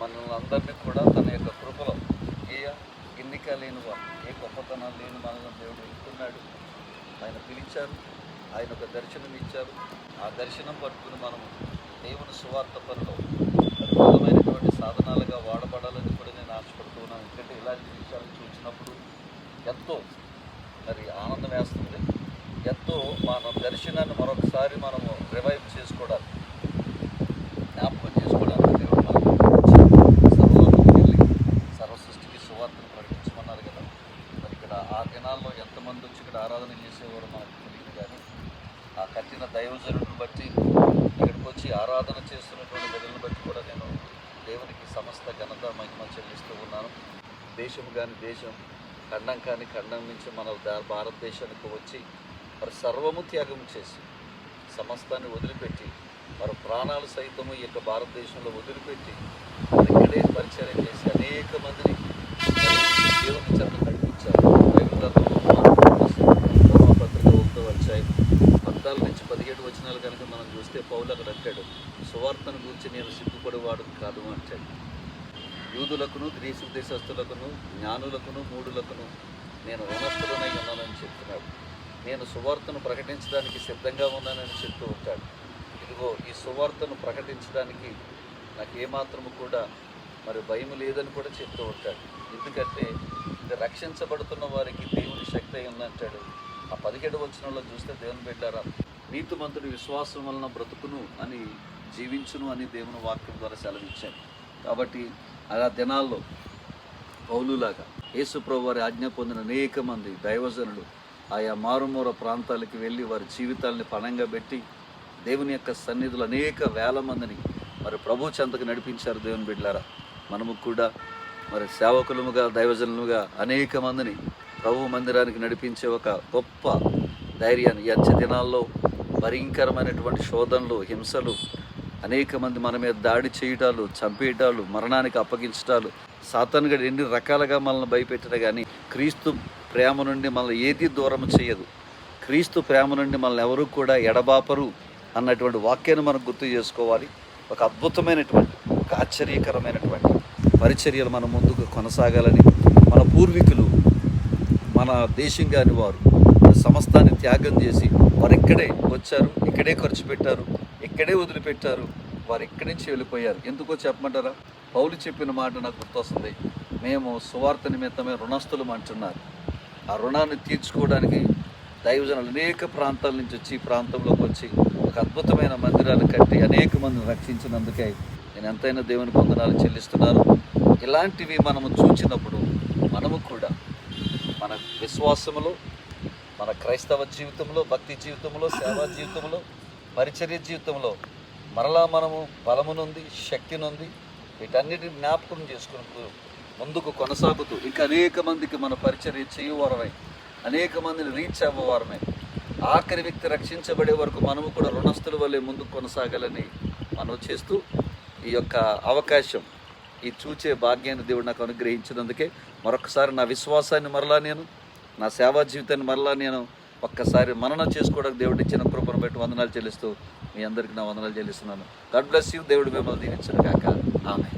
మనల్ని అందరినీ కూడా తన యొక్క కృపలో ఏ ఎన్నిక లేని వారు ఏ గొప్పతనం లేని మనల్ని దేవుడు వెళ్తున్నాడు ఆయన పిలిచారు ఆయన ఒక దర్శనం ఇచ్చారు. ఆ దర్శనం పట్టుకుని మనము దేవుని సువార్త పనిలో అద్భుతమైనటువంటి సాధనాలుగా వాడబడాలని కూడా నేను ఆశపడుతున్నాను ఎందుకంటే ఇలాంటి విషయాలు చూసినప్పుడు ఎంతో మరి ఆనందం వేస్తుంది. ఎంతో మన దర్శనాన్ని మరొకసారి మనము రివైవ్ చేసుకోవడానికి జ్ఞాపకం చేసుకోవడానికి దేవుడు మనకు సర్వలోకంకి వెళ్ళి సర్వ సృష్టికి సువార్తను ప్రకటించమన్నారు కదా మరి ఇక్కడ ఆ దినాల్లో ఎంతమంది వచ్చి ఇక్కడ ఆరాధన చేసేవారు మనకు తెలియదు కానీ ఆ కట్టిన దైవజనులను బట్టి ఇక్కడికి వచ్చి ఆరాధన చేస్తున్నటువంటి ప్రజలను బట్టి కూడా నేను దేవునికి సమస్త ఘనత మహిమ చెల్లిస్తూ ఉన్నాను. దేశం కాని దేశం ఖండం కాని ఖండం నుంచి మన భారతదేశానికి వచ్చి మరి సర్వము త్యాగం చేసి సమస్తాన్ని వదిలిపెట్టి వారి ప్రాణాలు సైతము ఈ యొక్క భారతదేశంలో వదిలిపెట్టి మరి ఇక్కడే పరిచయం చేసి అనేక మందిని పౌలకు అంటాడు సువార్తను గురించి నేను సిగ్గుపడేవాడు కాదు అంటాడు. యూదులకును గ్రీసు దేశస్థులకును జ్ఞానులకును మూడులకును నేను రుణస్థులనై ఉన్నానని చెప్తున్నాడు. నేను సువార్తను ప్రకటించడానికి సిద్ధంగా ఉన్నానని చెప్తూ ఉంటాడు. ఇదిగో ఈ సువార్తను ప్రకటించడానికి నాకు ఏమాత్రము కూడా మరి భయం లేదని కూడా చెప్తూ ఉంటాడు. ఎందుకంటే ఇది రక్షించబడుతున్న వారికి దేవుని శక్తి అయి ఉందంటాడు. ఆ పదిహేడు వచనంలో చూస్తే దేవుని బిడ్డారా నీతిమంతుడి విశ్వాసం వలన బ్రతుకును అని జీవించును అని దేవుని వాక్యం ద్వారా సెలవిచ్చాడు కాబట్టి ఆ దినాల్లో పౌలులాగా యేసుప్రభు వారి ఆజ్ఞ పొందిన అనేక మంది దైవజనులు ఆయా మారుమూర ప్రాంతాలకు వెళ్ళి వారి జీవితాలని పణంగా పెట్టి దేవుని యొక్క సన్నిధులు అనేక వేల మందిని మరి ప్రభు చెంతకు నడిపించారు దేవుని బిడ్డారా. మనము కూడా మరి సేవకులముగా దైవజనులుగా అనేక మందిని ప్రభు మందిరానికి నడిపించే ఒక గొప్ప ధైర్యాన్ని ఈ అంచె దినాల్లో భయంకరమైనటువంటి శోధనలు హింసలు అనేక మంది మన మీద దాడి చేయటాలు చంపేయటాలు మరణానికి అప్పగించటాలు సాతానుగడు ఎన్ని రకాలుగా మనల్ని భయపెట్టినా కానీ క్రీస్తు ప్రేమ నుండి మనల్ని ఏది దూరం చేయదు. క్రీస్తు ప్రేమ నుండి మనల్ని ఎవరు కూడా ఎడబాపరు అన్నటువంటి వాక్యాన్ని మనం గుర్తు చేసుకోవాలి. ఒక అద్భుతమైనటువంటి ఒక ఆశ్చర్యకరమైనటువంటి పరిచర్యలు మన ముందుకు కొనసాగాలని మన పూర్వీకులు మన దేశం కాని వారు సమస్తాన్ని త్యాగం చేసి వారు ఇక్కడే వచ్చారు ఇక్కడే ఖర్చు పెట్టారు ఇక్కడే వదిలిపెట్టారు వారు ఇక్కడి నుంచి వెళ్ళిపోయారు. ఎందుకో చెప్పమంటారా? పౌలు చెప్పిన మాట నాకు గుర్తొస్తుంది. మేము సువార్త నిమిత్తమే రుణస్థులం అంటున్నారు. ఆ రుణాన్ని తీర్చుకోవడానికి దైవజనులు అనేక ప్రాంతాల నుంచి వచ్చి ఈ ప్రాంతంలోకి వచ్చి ఒక అద్భుతమైన మందిరాలు కట్టి అనేక మందిని రక్షించినందుకే నేను ఎంతైనా దేవుని పొందనాలు చెల్లిస్తున్నాను. ఇలాంటివి మనము చూచినప్పుడు విశ్వాసములో మన క్రైస్తవ జీవితంలో భక్తి జీవితంలో సేవా జీవితంలో పరిచర్య జీవితంలో మరలా మనము బలమునుంది శక్తినుంది వీటన్నిటిని జ్ఞాపకం చేసుకుంటూ ముందుకు కొనసాగుతూ ఇంకా అనేక మందికి మన పరిచర్య చేయవారమే అనేక మందిని రీచ్ అవ్వవారమే ఆఖరి వ్యక్తి రక్షించబడే వరకు మనము కూడా రుణస్థుల వల్లే ముందుకు కొనసాగాలని మనం చేస్తూ ఈ యొక్క అవకాశం ఈ చూచే భాగ్యాన్ని దేవుడు నాకు అనుగ్రహించినందుకే మరొకసారి నా విశ్వాసాన్ని మరలా నేను నా సేవా జీవితాన్ని మరలా నేను ఒక్కసారి మననం చేసుకోవడానికి దేవుడు ఇచ్చిన కృపను బట్టి వందనాలు చెల్లిస్తూ మీ అందరికీ నా వందనాలు చెల్లిస్తున్నాను. God bless you. దేవుడు మిమ్మల్ని దీవించను కాక ఆమె